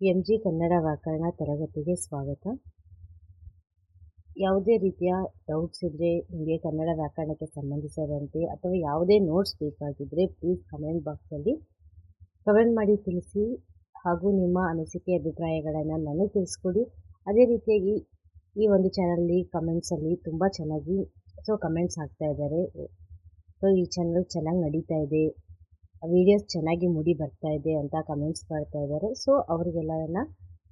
M G Kannada ವ್ಯಾಕರಣ ತರಗತಿಗೆ ಸ್ವಾಗತ. ಯಾವುದೇ ರೀತಿಯ ಡೌಟ್ಸ್ ಇದ್ದರೆ ನಿಮಗೆ ಕನ್ನಡ ವ್ಯಾಕರಣಕ್ಕೆ ಸಂಬಂಧಿಸಿದಂತೆ ಅಥವಾ ಯಾವುದೇ ನೋಟ್ಸ್ ಬೇಕಾಗಿದ್ದರೆ ಪ್ಲೀಸ್ ಕಮೆಂಟ್ ಬಾಕ್ಸಲ್ಲಿ ಕಮೆಂಟ್ ಮಾಡಿ ತಿಳಿಸಿ ಹಾಗೂ ನಿಮ್ಮ ಅನಿಸಿಕೆ ಅಭಿಪ್ರಾಯಗಳನ್ನು ನನಗೆ ತಿಳಿಸ್ಕೊಡಿ. ಅದೇ ರೀತಿಯಾಗಿ ಈ ಒಂದು ಚಾನಲ್ಲಿ ಕಮೆಂಟ್ಸಲ್ಲಿ ತುಂಬ ಚೆನ್ನಾಗಿ ಸೊ ಕಮೆಂಟ್ಸ್ ಹಾಕ್ತಾ ಇದ್ದಾರೆ. ಸೊ ಈ ಚಾನಲ್ ಚೆನ್ನಾಗಿ ನಡೀತಾ ಇದೆ. ವಿಡಿಯೋಸ್ ಚೆನ್ನಾಗಿ ಮೂಡಿ ಬರ್ತಾ ಇದೆ ಅಂತ ಕಮೆಂಟ್ಸ್ ಮಾಡ್ತಾ ಇದ್ದಾರೆ. ಸೊ ಅವರಿಗೆಲ್ಲ ನನ್ನ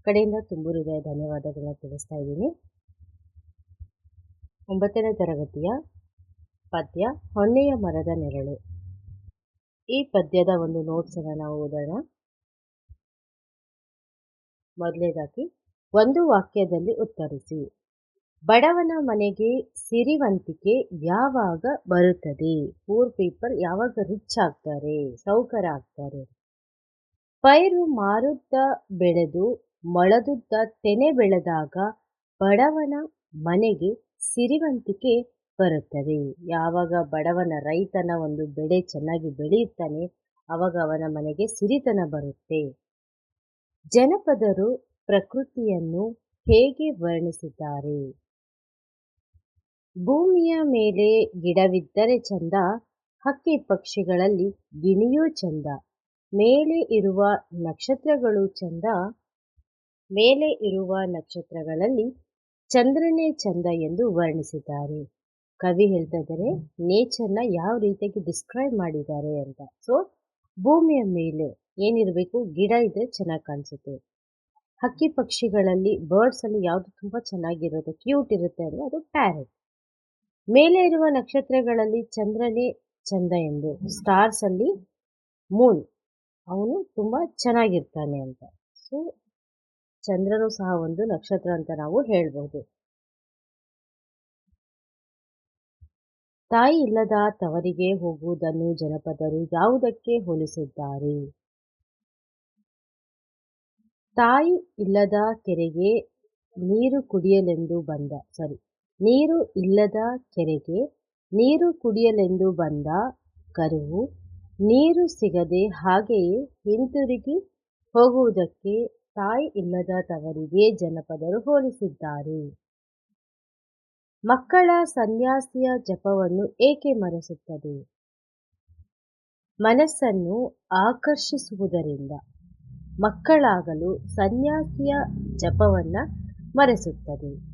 ಕಡೆಯಿಂದ ತುಂಬ ಹೃದಯ ಧನ್ಯವಾದಗಳನ್ನ ತಿಳಿಸ್ತಾ ಇದ್ದೀನಿ. ಒಂಬತ್ತನೇ ತರಗತಿಯ ಪದ್ಯ, ಹೊನ್ನೆಯ ಮರದ ನೆರಳು ಈ ಪದ್ಯದ ಒಂದು ನೋಟ್ಸನ್ನು ನಾವು ಓದೋಣ. ಮೊದಲೇದಾಗಿ, ಒಂದು ವಾಕ್ಯದಲ್ಲಿ ಉತ್ತರಿಸಿ ಬಡವನ ಮನೆಗೆ ಸಿರಿವಂತಿಕೆ ಯಾವಾಗ ಬರುತ್ತದೆ? ಪೂರ್ ಪೀಪಲ್ ಯಾವಾಗ ರಿಚ್ ಆಗ್ತಾರೆ ಸೌಕರ ಆಗ್ತಾರೆ? ಪೈರು ಮಾರುತ್ತ ಬೆಳೆದು ಮೊಳದುದ್ದ ತೆನೆ ಬೆಳೆದಾಗ ಬಡವನ ಮನೆಗೆ ಸಿರಿವಂತಿಕೆ ಬರುತ್ತದೆ. ಯಾವಾಗ ಬಡವನ ರೈತನ ಒಂದು ಬೆಳೆ ಚೆನ್ನಾಗಿ ಬೆಳೆಯುತ್ತಾನೆ, ಅವಾಗ ಅವನ ಮನೆಗೆ ಸಿರಿತನ ಬರುತ್ತೆ. ಜನಪದರು ಪ್ರಕೃತಿಯನ್ನು ಹೇಗೆ ವರ್ಣಿಸಿದ್ದಾರೆ? ಭೂಮಿಯ ಮೇಲೆ ಗಿಡವಿದ್ದರೆ ಚಂದ, ಹಕ್ಕಿ ಪಕ್ಷಿಗಳಲ್ಲಿ ಗಿಣಿಯೂ ಚಂದ, ಮೇಲೆ ಇರುವ ನಕ್ಷತ್ರಗಳು ಚಂದ, ಮೇಲೆ ಇರುವ ನಕ್ಷತ್ರಗಳಲ್ಲಿ ಚಂದ್ರನೇ ಚಂದ ಎಂದು ವರ್ಣಿಸಿದ್ದಾರೆ. ಕವಿ ಹೇಳ್ತಿದ್ದಾರೆ, ನೇಚರ್ನ ಯಾವ ರೀತಿಯಾಗಿ ಡಿಸ್ಕ್ರೈಬ್ ಮಾಡಿದ್ದಾರೆ ಅಂತ. ಸೊ ಭೂಮಿಯ ಮೇಲೆ ಏನಿರಬೇಕು, ಗಿಡ ಇದ್ರೆ ಚೆನ್ನಾಗಿ ಕಾಣಿಸುತ್ತೆ. ಹಕ್ಕಿ ಪಕ್ಷಿಗಳಲ್ಲಿ ಬರ್ಡ್ಸ್ ಅಲ್ಲಿ ಯಾವುದು ತುಂಬಾ ಚೆನ್ನಾಗಿರುತ್ತೆ ಕ್ಯೂಟ್ ಇರುತ್ತೆ ಅಂದರೆ ಅದು ಪ್ಯಾರೆಟ್ ಮೇಲೆ ಇರುವ ನಕ್ಷತ್ರಗಳಲ್ಲಿ ಚಂದ್ರನೇ ಚಂದ ಎಂದು. ಸ್ಟಾರ್ಸ್ ಅಲ್ಲಿ ಮೂನ್ ಅವನು ತುಂಬಾ ಚೆನ್ನಾಗಿರ್ತಾನೆ ಅಂತ. ಸೊ ಚಂದ್ರನು ಸಹ ಒಂದು ನಕ್ಷತ್ರ ಅಂತ ನಾವು ಹೇಳ್ಬಹುದು ತಾಯಿ ಇಲ್ಲದ ತವರಿಗೆ ಹೋಗುವುದನ್ನು ಜನಪದರು ಯಾವುದಕ್ಕೆ ಹೋಲಿಸಿದ್ದಾರೆ? ತಾಯಿ ಇಲ್ಲದ ಕೆರೆಗೆ ನೀರು ಕುಡಿಯಲೆಂದು ಬಂದ ಸಾರಿ ನೀರು ಇಲ್ಲದ ಕೆರೆಗೆ ನೀರು ಕುಡಿಯಲೆಂದು ಬಂದ ಕರುವು ನೀರು ಸಿಗದೆ ಹಾಗೆಯೇ ಹಿಂತಿರುಗಿ ಹೋಗುವುದಕ್ಕೆ ತಾಯಿ ಇಲ್ಲದ ತವರಿಗೆ ಜನಪದರು ಹೋಲಿಸಿದ್ದಾರೆ. ಮಕ್ಕಳ ಸನ್ಯಾಸಿಯ ಜಪವನ್ನು ಏಕೆ ಮರೆಸುತ್ತದೆ? ಮನಸ್ಸನ್ನು ಆಕರ್ಷಿಸುವುದರಿಂದ ಮಕ್ಕಳಾಗಲು ಸನ್ಯಾಸಿಯ ಜಪವನ್ನು ಮರೆಸುತ್ತದೆ.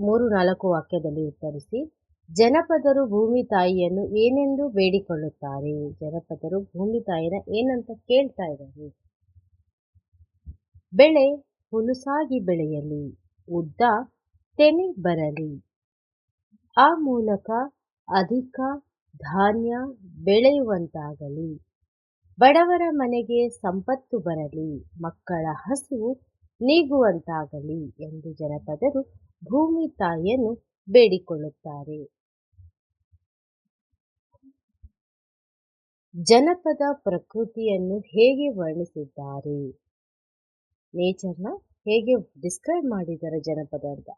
ಮೂರು ನಾಲ್ಕು ವಾಕ್ಯದಲ್ಲಿ ಉತ್ತರಿಸಿ, ಜನಪದರು ಭೂಮಿ ತಾಯಿಯನ್ನು ಏನೆಂದು ಬೇಡಿಕೊಳ್ಳುತ್ತಾರೆ? ಜನಪದರು ಭೂಮಿ ತಾಯಿನ ಏನಂತ ಕೇಳ್ತಾ ಇದ್ದಾರೆ? ಬೆಳೆ ಹುಲುಸಾಗಿ ಬೆಳೆಯಲಿ, ಉದ್ದ ತೆನೆ ಬರಲಿ, ಆ ಮೂಲಕ ಅಧಿಕ ಧಾನ್ಯ ಬೆಳೆಯುವಂತಾಗಲಿ, ಬಡವರ ಮನೆಗೆ ಸಂಪತ್ತು ಬರಲಿ, ಮಕ್ಕಳ ಹಸಿವು ನೀಗುವಂತಾಗಲಿ ಎಂದು ಜನಪದರು ಭೂಮಿ ತಾಯಿಯನ್ನು ಬೇಡಿಕೊಳ್ಳುತ್ತಾರೆ. ಜನಪದ ಪ್ರಕೃತಿಯನ್ನು ಹೇಗೆ ವರ್ಣಿಸಿದ್ದಾರೆ? ನೇಚರ್ನ ಹೇಗೆ ಡಿಸ್ಕ್ರೈಬ್ ಮಾಡಿದ್ದಾರೆ ಜನಪದ ಅಂತ?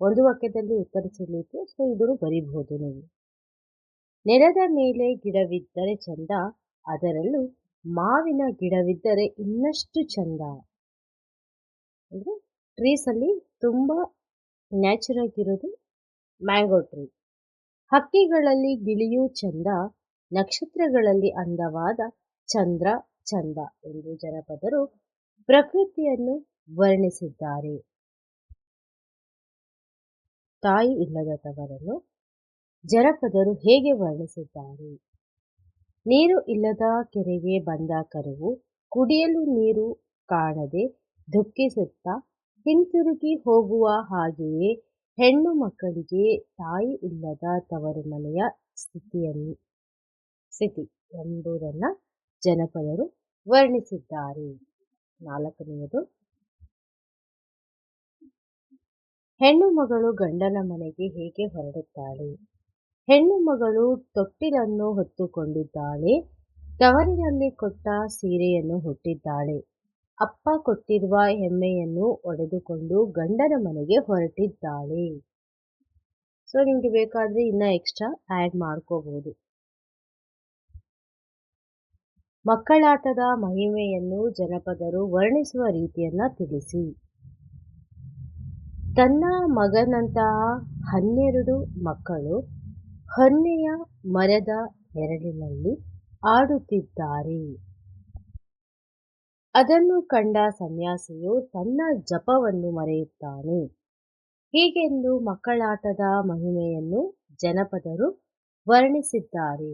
ಒಂದು ವಾಕ್ಯದಲ್ಲಿ ಉತ್ತರಿಸಲಿಕ್ಕೆ ಸೊ, ಇದನ್ನು ಬರೀಬಹುದು ನೀವು. ನೆಲದ ಮೇಲೆ ಗಿಡವಿದ್ದರೆ ಚಂದ, ಅದರಲ್ಲೂ ಮಾವಿನ ಗಿಡವಿದ್ದರೆ ಇನ್ನಷ್ಟು ಚಂದ. ಅಂದರೆ ಟ್ರೀಸಲ್ಲಿ ತುಂಬ ನ್ಯಾಚುರಲ್ ಇರೋದು ಮ್ಯಾಂಗೋ ಟ್ರೀ. ಹಕ್ಕಿಗಳಲ್ಲಿ ಗಿಳಿಯೂ ಚಂದ, ನಕ್ಷತ್ರಗಳಲ್ಲಿ ಅಂದವಾದ ಚಂದ್ರ, ಚಂದ ಎಂದು ಜನಪದರು ಪ್ರಕೃತಿಯನ್ನು ವರ್ಣಿಸಿದ್ದಾರೆ. ತಾಯಿ ಇಲ್ಲದ ತವರನ್ನು ಜನಪದರು ಹೇಗೆ ವರ್ಣಿಸಿದ್ದಾರೆ? ನೀರು ಇಲ್ಲದ ಕೆರೆಗೆ ಬಂದ ಕರುವು ಕುಡಿಯಲು ನೀರು ಕಾಣದೆ ದುಃಖಿಸುತ್ತಾ ಹಿಂತಿರುಗಿ ಹೋಗುವ ಹಾಗೆಯೇ ಹೆಣ್ಣು ಮಕ್ಕಳಿಗೆ ತಾಯಿ ಇಲ್ಲದ ತವರು ಮನೆಯ ಸ್ಥಿತಿಯನ್ನು ಸ್ಥಿತಿ ಎಂಬುದನ್ನು ಜನಪದರು ವರ್ಣಿಸಿದ್ದಾರೆ. ನಾಲ್ಕನೆಯದು. ಹೆಣ್ಣು ಮಗಳು ಗಂಡನ ಮನೆಗೆ ಹೇಗೆ ಹೊರಡುತ್ತಾಳೆ? ಹೆಣ್ಣು ಮಗಳು ತೊಟ್ಟಿಲನ್ನು ಹೊತ್ತುಕೊಂಡಿದ್ದಾಳೆ, ತವರಿನಲ್ಲಿ ಕೊಟ್ಟ ಸೀರೆಯನ್ನು ಹುಟ್ಟಿದ್ದಾಳೆ. ಅಪ್ಪ ಕೊಟ್ಟಿರುವ ಎಮ್ಮೆಯನ್ನು ಒಡೆದುಕೊಂಡು ಗಂಡನ ಮನೆಗೆ ಹೊರಟಿದ್ದಾಳೆ. ಸೊ ನಿಮಗೆ ಬೇಕಾದರೆ ಇನ್ನ ಎಕ್ಸ್ಟ್ರಾ ಆ್ಯಡ್ ಮಾಡ್ಕೋಬಹುದು ಮಕ್ಕಳಾಟದ ಮಹಿಮೆಯನ್ನು ಜನಪದರು ವರ್ಣಿಸುವ ರೀತಿಯನ್ನ ತಿಳಿಸಿ. ತನ್ನ ಮಗನಂತಹ ಹನ್ನೆರಡು ಮಕ್ಕಳು ಹೊನ್ನೆಯ ಮರದ ನೆರಳಿನಲ್ಲಿ ಆಡುತ್ತಿದ್ದಾರೆ. ಅದನ್ನು ಕಂಡ ಸನ್ಯಾಸಿಯು ತನ್ನ ಜಪವನ್ನು ಮರೆಯುತ್ತಾನೆ. ಹೀಗೆಂದು ಮಕ್ಕಳಾಟದ ಮಹಿಮೆಯನ್ನು ಜನಪದರು ವರ್ಣಿಸಿದ್ದಾರೆ.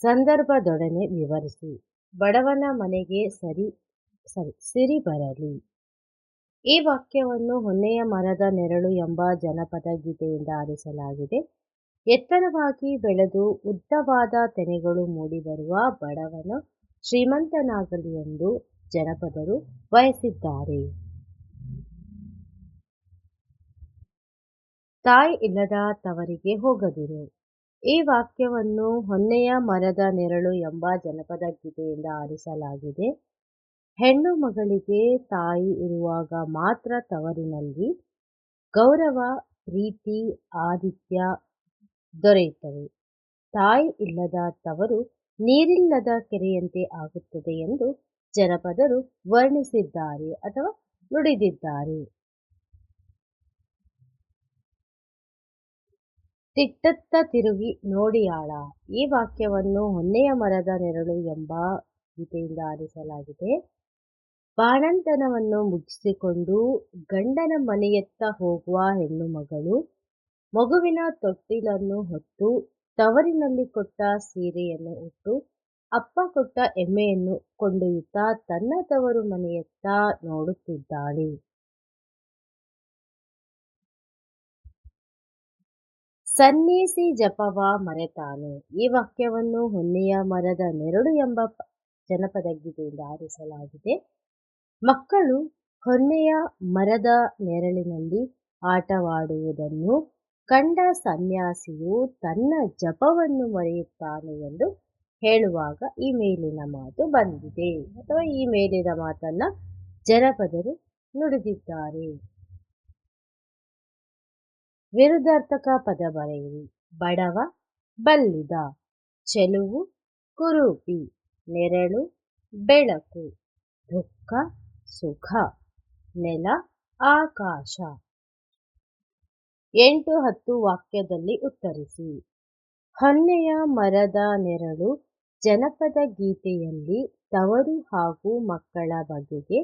ಸಂದರ್ಭದೊಡನೆ ವಿವರಿಸಿ, ಬಡವನ ಮನೆಗೆ ಸರಿ ಸರಿ, ಸಿರಿ ಬರಲಿ. ಈ ವಾಕ್ಯವನ್ನು ಹೊನ್ನೆಯ ಮರದ ನೆರಳು ಎಂಬ ಜನಪದ ಗೀತೆಯಿಂದ ಆರಿಸಲಾಗಿದೆ. ಎತ್ತರವಾಗಿ ಬೆಳೆದು ಉದ್ದವಾದ ತೆನೆಗಳು ಮೂಡಿಬರುವ ಬಡವನ ಶ್ರೀಮಂತನಾಗಲಿ ಎಂದು ಜನಪದರು ಬಯಸಿದ್ದಾರೆ. ತಾಯಿ ಇಲ್ಲದ ತವರಿಗೆ ಹೋಗದಿರು. ಈ ವಾಕ್ಯವನ್ನು ಹೊನ್ನೆಯ ಮರದ ನೆರಳು ಎಂಬ ಜನಪದ ಗೀತೆಯಿಂದ ಆರಿಸಲಾಗಿದೆ. ಹೆಣ್ಣು ಮಗಳಿಗೆ ತಾಯಿ ಇರುವಾಗ ಮಾತ್ರ ತವರಿನಲ್ಲಿ ಗೌರವ, ಪ್ರೀತಿ, ಆದಿತ್ಯ ದೊರೆಯುತ್ತವೆ. ತಾಯಿ ಇಲ್ಲದ ತವರು ನೀರಿಲ್ಲದ ಕೆರೆಯಂತೆ ಆಗುತ್ತದೆ ಎಂದು ಜನಪದರು ವರ್ಣಿಸಿದ್ದಾರೆ ಅಥವಾ ನುಡಿದಿದ್ದಾರೆ. ತಿಟ್ಟತ್ತ ತಿರುಗಿ ನೋಡಿಯಾಳ. ಈ ವಾಕ್ಯವನ್ನು ಹೊನ್ನೆಯ ಮರದ ನೆರಳು ಎಂಬ ಗೀತೆಯಿಂದ ಆರಿಸಲಾಗಿದೆ. ಬಾಣಂತನವನ್ನು ಮುಗಿಸಿಕೊಂಡು ಗಂಡನ ಮನೆಯತ್ತ ಹೋಗುವ ಹೆಣ್ಣು ಮಗಳು ಮಗುವಿನ ತೊಟ್ಟಿಲನ್ನು ಹೊತ್ತು ತವರಿನಲ್ಲಿ ಕೊಟ್ಟ ಸೀರೆಯನ್ನು ಉಟ್ಟು ಅಪ್ಪ ಕೊಟ್ಟ ಎಮ್ಮೆಯನ್ನು ಕೊಂಡೊಯ್ಯುತ್ತಾ ತನ್ನ ತವರು ಮನೆಯತ್ತ ನೋಡುತ್ತಿದ್ದಾಳೆ. ಸನ್ನೇಸಿ ಜಪವ ಮರೆತಾನೆ. ಈ ವಾಕ್ಯವನ್ನು ಹೊನ್ನೆಯ ಮರದ ನೆರಳು ಎಂಬ ಜನಪದ ಗೀತೆಯಿಂದ ಆರಿಸಲಾಗಿದೆ. ಮಕ್ಕಳು ಹೊನ್ನೆಯ ಮರದ ನೆರಳಿನಲ್ಲಿ ಆಟವಾಡುವುದನ್ನು ಕಂಡ ಸನ್ಯಾಸಿಯು ತನ್ನ ಜಪವನ್ನು ಮರೆಯುತ್ತಾನೆ ಎಂದು ಹೇಳುವಾಗ ಈ ಮೇಲಿನ ಮಾತು ಬಂದಿದೆ. ಅಥವಾ ಈ ಮೇಲಿನ ಮಾತನ್ನ ಜನಪದರು ನುಡಿದಿದ್ದಾರೆ. ವಿರುದ್ಧಾರ್ಥಕ ಪದ ಬರೆಯಿರಿ. ಬಡವ, ಬಲ್ಲಿದ, ಚೆಲುವು, ಕುರೂಪಿ, ನೆರಳು, ಬೆಳಕು, ದುಃಖ, ಸುಖ, ನೆಲ, ಆಕಾಶ. ಎಂಟು ಹತ್ತು ವಾಕ್ಯದಲ್ಲಿ ಉತ್ತರಿಸಿ. ಹೊನ್ನೆಯ ಮರದ ನೆರಳು ಜನಪದ ಗೀತೆಯಲ್ಲಿ ತವರು ಹಾಗೂ ಮಕ್ಕಳ ಬಗೆಗೆ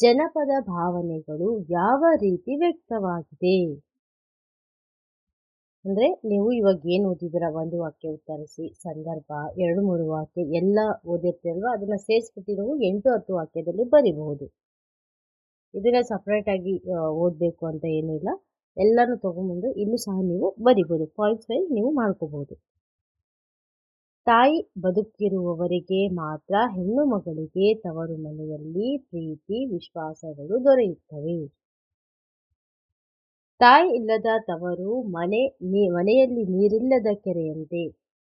ಜನಪದ ಭಾವನೆಗಳು ಯಾವ ರೀತಿ ವ್ಯಕ್ತವಾಗಿದೆ? ಅಂದ್ರೆ ನೀವು ಇವಾಗ ಏನು ಓದಿದಿರ ಒಂದು ವಾಕ್ಯ ಉತ್ತರಿಸಿ. ಸಂದರ್ಭ, ಎರಡು, ಮೂರು ವಾಕ್ಯ ಎಲ್ಲ ಓದಿರ್ತೀರಲ್ವ? ಅದನ್ನ ಸೇರಿಸ್ಬಿಟ್ಟು ನೀವು ಎಂಟು, ಹತ್ತು ವಾಕ್ಯದಲ್ಲಿ ಬರಿಬಹುದು. ಇದನ್ನ ಸಪ್ರೇಟಾಗಿ ಓದಬೇಕು ಅಂತ ಏನಿಲ್ಲ ಎಲ್ಲನೂ ತೊಗೊಂಬಂದು ಇಲ್ಲೂ ಸಹ ನೀವು ಬರಿಬೋದು. ಪಾಯಿಂಟ್ಸ್ ವೈಸ್ ನೀವು ಮಾಡ್ಕೋಬಹುದು ತಾಯಿ ಬದುಕಿರುವವರಿಗೆ ಮಾತ್ರ ಹೆಣ್ಣು ಮಗಳಿಗೆ ತವರು ಮನೆಯಲ್ಲಿ ಪ್ರೀತಿ, ವಿಶ್ವಾಸಗಳು ದೊರೆಯುತ್ತವೆ. ತಾಯಿ ಇಲ್ಲದ ತವರು ಮನೆ ಮನೆಯಲ್ಲಿ ನೀರಿಲ್ಲದ ಕೆರೆಯಂತೆ.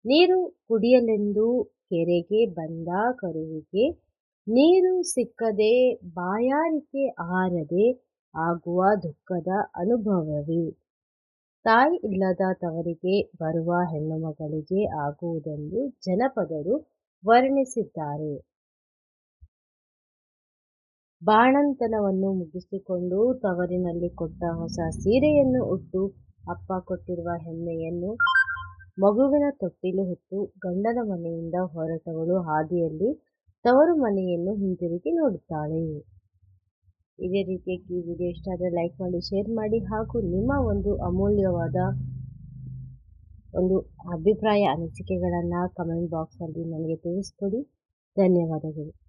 ನೀರು ಕುಡಿಯಲೆಂದು ಕೆರೆಗೆ ಬಂದ ಕರುವಿಗೆ ನೀರು ಸಿಕ್ಕದೆ ಬಾಯಾರಿಕೆ ಆರದೆ ಆಗುವ ದುಃಖದ ಅನುಭವವೇ. ತಾಯಿ ಇಲ್ಲದ ತವರಿಗೆ ಬರುವ ಹೆಣ್ಣುಮಗಳಿಗೆ ಆಗುವುದೆಂದು ಜನಪದರು ವರ್ಣಿಸಿದ್ದಾರೆ. ಬಾಣಂತನವನ್ನು ಮುಗಿಸಿಕೊಂಡು ತವರಿನಲ್ಲಿ ಕೊಟ್ಟ ಹೊಸ ಸೀರೆಯನ್ನು ಉಟ್ಟು ಅಪ್ಪ ಕೊಟ್ಟಿರುವ ಹೆಮ್ಮೆಯನ್ನು ಮಗುವಿನ ತೊಟ್ಟಿಲು ಹೊತ್ತು ಗಂಡನ ಮನೆಯಿಂದ ಹೊರಟವಳು ಹಾದಿಯಲ್ಲಿ ತವರು ಮನೆಯನ್ನು ಹಿಂತಿರುಗಿ ನೋಡುತ್ತಾಳೆ. ಇದೇ ರೀತಿಯಾಗಿ ವಿಡಿಯೋ ಇಷ್ಟ ಆದರೆ ಲೈಕ್ ಮಾಡಿ ಶೇರ್ ಮಾಡಿ ಹಾಗೂ ನಿಮ್ಮ ಒಂದು ಅಮೂಲ್ಯವಾದ ಒಂದು ಅಭಿಪ್ರಾಯ, ಅನಿಸಿಕೆಗಳನ್ನು ಕಮೆಂಟ್ ಬಾಕ್ಸಲ್ಲಿ ನನಗೆ ತಿಳಿಸ್ಕೊಡಿ. ಧನ್ಯವಾದಗಳು.